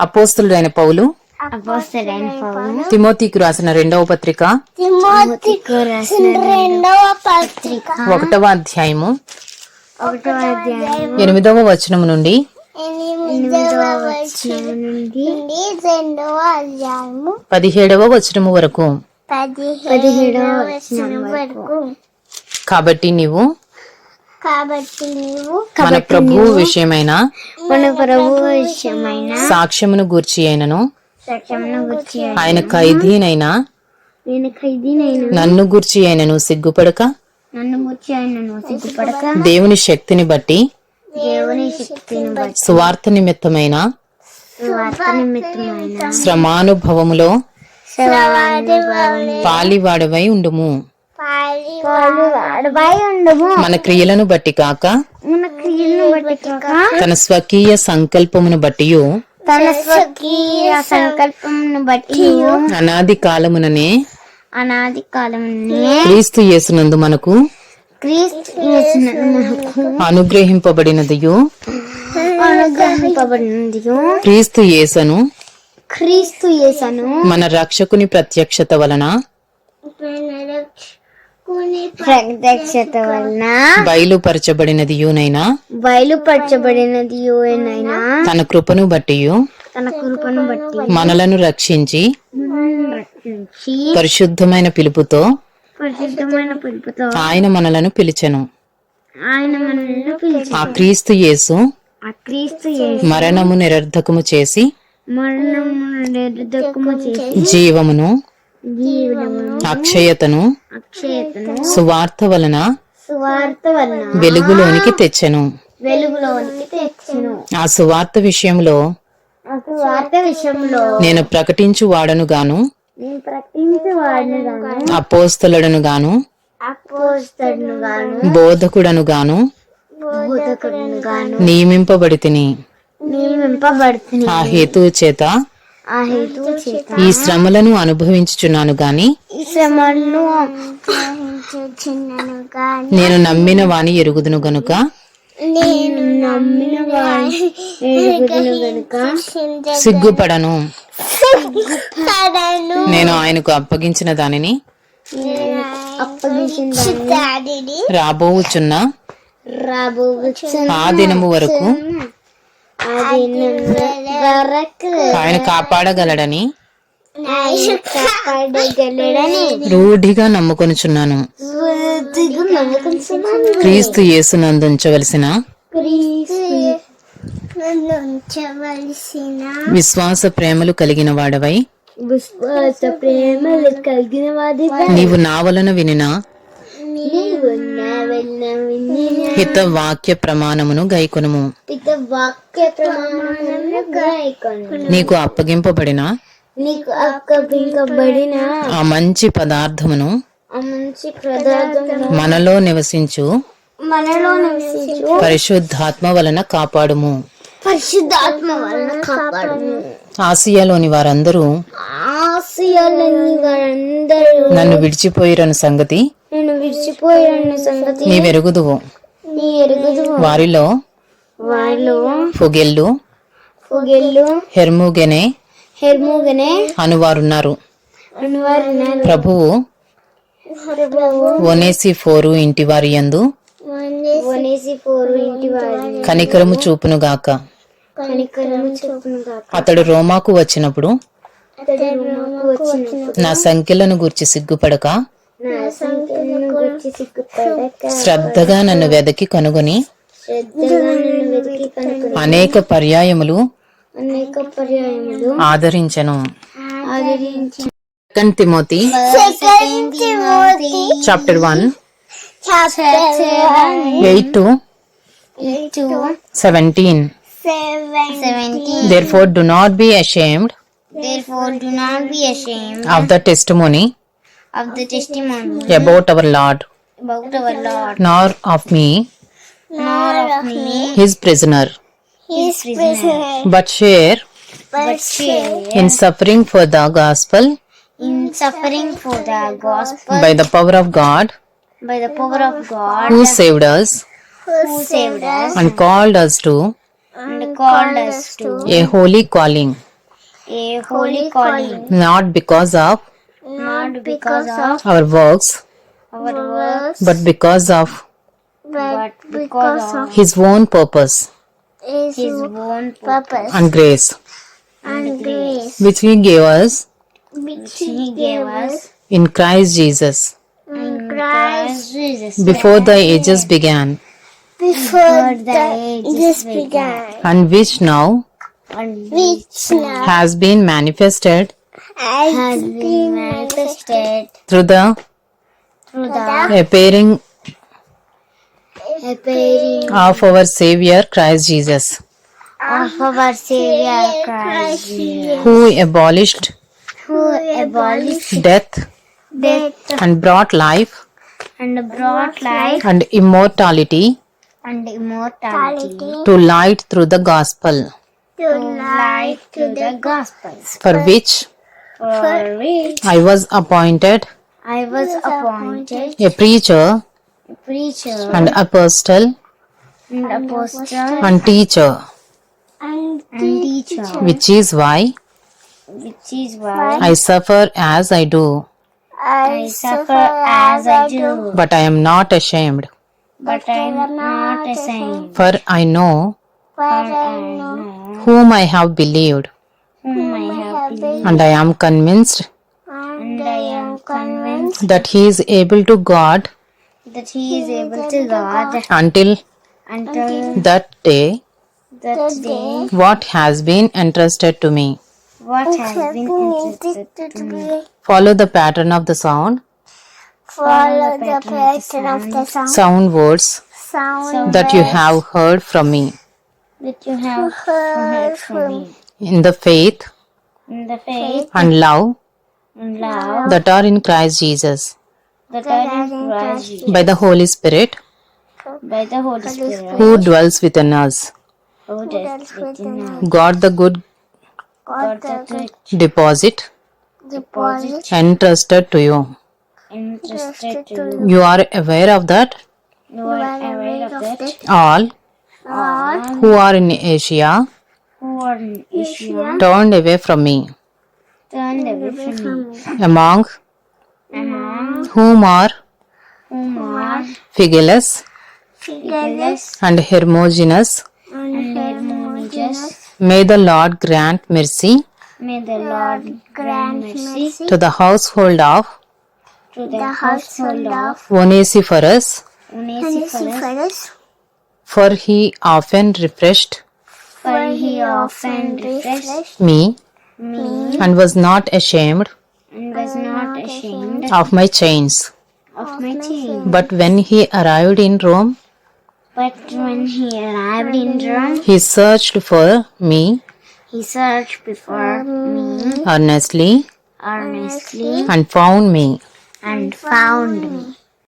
అపోస్తలైన పౌలు తిమోతికి రాసిన రెండవ పత్రిక ఒకటవ అధ్యాయము ఎనిమిదవ వచనం నుండి పదిహేడవ వచనము వరకు. పదిహేడవ వచనం వరకు. కాబట్టి నీవు కాబట్టి నీవు మన ప్రభువు విషయమైన? మన ప్రభు విషయమైన సాక్ష్యమును గూర్చి అయినను? గుర్చి ఆయన ఖైదీనైనా? నేను ఖైదీనైన. నన్ను గూర్చి అయినను సిగ్గుపడక? నన్ను గుర్చి ఆయన సిగ్గుపడక? దేవుని శక్తిని బట్టి? దేవుని శక్తిని బట్టి. నిమిత్తమైన? స్వార్థ నిమిత్తమైన. శ్రమానుభవములో. పాలివాడవై ఉండము. మన క్రియలను బట్టి కాక మన క్రియలను బట్టి కాక తన స్వకీయ సంకల్పమును బట్టి తన స్వకీయ సంకల్పమును బట్టి అనాది కాలముననే అనాది కాలం క్రీస్తు యేసునందు మనకు క్రీస్తు యేసున మనకు అనుగ్రహింపబడినదియు. అనుగ్రహింపబడినది క్రీస్తు యేసను క్రీస్తు యేసను మన రక్షకుని ప్రత్యక్షత వలన ప్రత్యక్షత వలన బయలుపరచబడినదియునైనా బయలుపరచబడినది ఏనైనా తన కృపను బట్టి తన కృపను బట్టి మనలను రక్షించి పరిశుద్ధమైన పిలుపుతో పరిశుద్ధమైన పిలుపుతో ఆయన మనలను పిలిచెను. ఆయన మనల్ని పిలిచి ఆ క్రీస్తు యేసు ఆ క్రీస్తు యేసు మరణము నిరర్ధకము చేసి మరణము నిర్దకము చేసి జీవమును అక్షయతను సువార్త వలన సువార్త వలన వెలుగులోనికి తెచ్చెను. వెలుగులోనికి తెచ్చును. ఆ సువార్త విషయంలో ఆ సువార్త విషయంలో నేను ప్రకటించు వాడను గాను వాడిని గాను అపోస్తలుడను బోధకుడను గాను బోధకుడును గాను నియమింపబడి తిని ఆ హేతువు చేత ఈ శ్రమలను అనుభవించుచున్నాను గాని ఈ శ్రమలను చిన్నను గాని నేను నమ్మిన వాని ఎరుగుదును గనుక నేను నమ్మిన వాడిని ఎరుగుదును గనుక సిగ్గుపడను. నేను ఆయనకు అప్పగించిన దానిని అప్పగించిన దానిని రాబోవుచున్న రాబోవచ్చు ఆ దినము వరకు ఆయన కాపాడగలడని? రూఢిగా నమ్ముకొనుచున్నాను. క్రీస్తు యేసునందుంచవలసిన ఉంచవలసిన విశ్వాస ప్రేమలు కలిగిన వాడవై విశ్వాస ప్రేమలు కలిగిన నీవు నా వలన వినిన నీవు నా వెళ్ళ వినిన హిత వాక్య ప్రమాణమును గైకొనుము. పిత వాక్య ప్రమాణములను గాయకొను నీకు అప్పగింపబడిన? నీకు అక్కపింకబడిన ఆ మంచి పదార్థమును ఆ మంచి పదార్థము మనలో నివసించు. మనలో నివసించు పరిశుద్ధాత్మ వలన కాపాడుము. పరిశుద్ధాత్మ వలన కాపాడు ఆసియాలోని వారందరూ ఆశయాలని వారందరూ నన్ను విడిచిపోయిరను సంగతి విడిచిపోయిన సంగతి నీ వెరుగుదువు వారిలో వారిలో ఫుగెల్లు పొగెళ్ళు హెర్ముగెనే హెర్ముగనే అనువారున్నారు. అనువారున్నారు. ప్రభువు ఒనేసి ఫోరు ఇంటి వారి యందు కనికరము చెప్పును కాక అతడు రోమాకు వచ్చినప్పుడు నా సంఖ్యలను గూర్చి సిగ్గుపడక శ్రద్ధగా నన్ను వెదకి కనుగొని అనేక పర్యాయములు అనేక పర్యాయములు ఆదరించెను. Second Timothy chapter one eight to seventeen Seventeen. Therefore, do not be ashamed Therefore, do not be ashamed of the testimony of the testimony. About our Lord, about our Lord, nor of me, nor of me, his prisoner, his prisoner, but share. But share. In suffering for the gospel. In suffering for the gospel. By the power of God, by the power of God. Who saved us? Who saved us? And called us to? And called us to? A holy calling, a holy calling, not because of not because of our works, our works, but because of but because of His own purpose. His own purpose. And grace, and grace, which He gave us. Which He gave us in Christ Jesus. In Christ Jesus. Before the ages began, before the ages began, and which now and which now has been manifested has been manifested. Through the through the appearing appearing of our Savior Christ Jesus, of our Savior Christ Jesus, who abolished who abolished death death and brought life and brought life and immortality and immortality to light through the gospel, to light to the gospels, for which for which I was appointed I was appointed a preacher a preacher and apostle and apostle and teacher, and teacher, which is why which is why I suffer as I do, I suffer as I do, but I am not ashamed, but I am not ashamed. for I know For I know whom I have believed, whom I have believed, and I am convinced and I am convinced that He is able to guard that He is able to guard until until that day. that day what has been entrusted to me. what has been entrusted to me. Follow the pattern of the sound, Follow the pattern of the sound, sound. Words sound that you have heard from me. that you have heard from me. in the faith In the faith and love and love that are in Christ Jesus that are in Christ Jesus, by the Holy Spirit by the Holy Spirit who dwells within us. who does within us. God the good God the good deposit deposit entrusted to you. entrusted to you. You are aware of that? You are aware of that. All All who are in Asia who are in Asia turned away from me, turned away from me. among Among whom are whom are Phygellus Phygellus and Hermogenes. and Hermogenes. May the Lord grant mercy May the Lord grant mercy to the household of to the household of Onesiphorus, Onesiphorus, for he often refreshed for he often refreshed me me and was not ashamed and was not ashamed of my chains. of my chain. But when he arrived in Rome, But when he arrived in Rome, he searched for me he searched before me earnestly earnestly and found me. and found me.